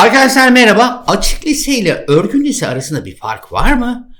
Arkadaşlar merhaba. Açık lise ile örgün lise arasında bir fark var mı?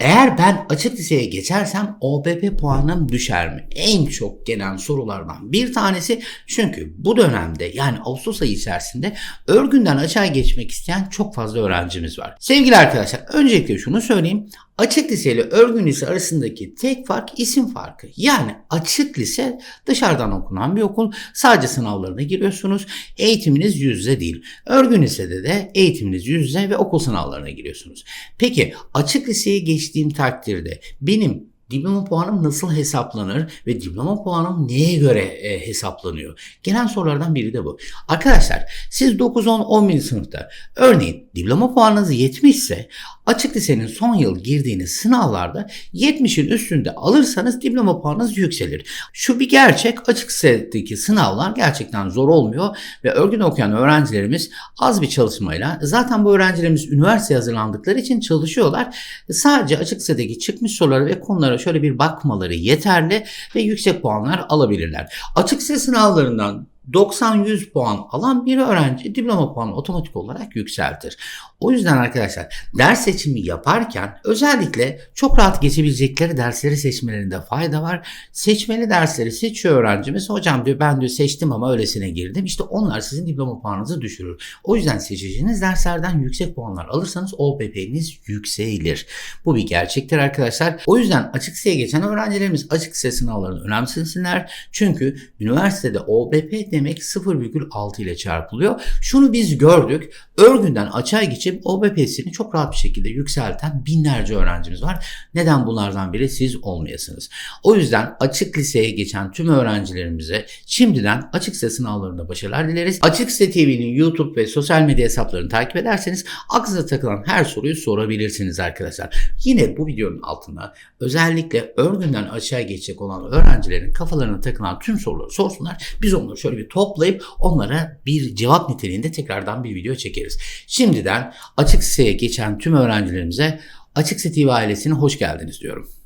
Eğer ben açık liseye geçersem OBP puanım düşer mi? En çok gelen sorulardan bir tanesi çünkü bu dönemde yani Ağustos ayı içerisinde örgünden açığa geçmek isteyen çok fazla öğrencimiz var. Sevgili arkadaşlar öncelikle şunu söyleyeyim. Açık lise ile örgün lise arasındaki tek fark isim farkı. Yani açık lise dışarıdan okunan bir okul. Sadece sınavlarına giriyorsunuz. Eğitiminiz yüz yüze değil. Örgün lisede de eğitiminiz yüz yüze ve okul sınavlarına giriyorsunuz. Peki açık liseye geçtiğim takdirde benim diploma puanım nasıl hesaplanır ve diploma puanım neye göre e, hesaplanıyor? Gelen sorulardan biri de bu. Arkadaşlar siz 9, 10, 11. sınıfta örneğin diploma puanınız 70 ise açık lisenin son yıl girdiğiniz sınavlarda 70'in üstünde alırsanız diploma puanınız yükselir. Şu bir gerçek açık lisedeki sınavlar gerçekten zor olmuyor ve örgün okuyan öğrencilerimiz az bir çalışmayla zaten bu öğrencilerimiz üniversiteye hazırlandıkları için çalışıyorlar. Sadece açık lisedeki çıkmış soruları ve konulara şöyle bir bakmaları yeterli ve yüksek puanlar alabilirler. Açık lise sınavlarından 90-100 puan alan bir öğrenci diploma puanı otomatik olarak yükseltir. O yüzden arkadaşlar ders seçimi yaparken özellikle çok rahat geçebilecekleri dersleri seçmelerinde fayda var. Seçmeli dersleri seçiyor öğrencimiz. Hocam diyor ben diyor seçtim ama öylesine girdim. İşte onlar sizin diploma puanınızı düşürür. O yüzden seçeceğiniz derslerden yüksek puanlar alırsanız OBP'niz yükselir. Bu bir gerçektir arkadaşlar. O yüzden açık liseye geçen öğrencilerimiz açık lise sınavlarını önemsesinler. Çünkü üniversitede OBP demek 0,6 ile çarpılıyor. Şunu biz gördük. Örgünden açığa geçip OBP'sini çok rahat bir şekilde yükselten binlerce öğrencimiz var. Neden bunlardan biri siz olmayasınız? O yüzden açık liseye geçen tüm öğrencilerimize şimdiden açık lise sınavlarında başarılar dileriz. Açık Lise TV'nin YouTube ve sosyal medya hesaplarını takip ederseniz aklınıza takılan her soruyu sorabilirsiniz arkadaşlar. Yine bu videonun altında özellikle örgünden açığa geçecek olan öğrencilerin kafalarına takılan tüm soruları sorsunlar. Biz onları şöyle bir toplayıp onlara bir cevap niteliğinde tekrardan bir video çekeriz. Şimdiden açık liseye geçen tüm öğrencilerimize Açık Lise TV ailesine hoş geldiniz diyorum.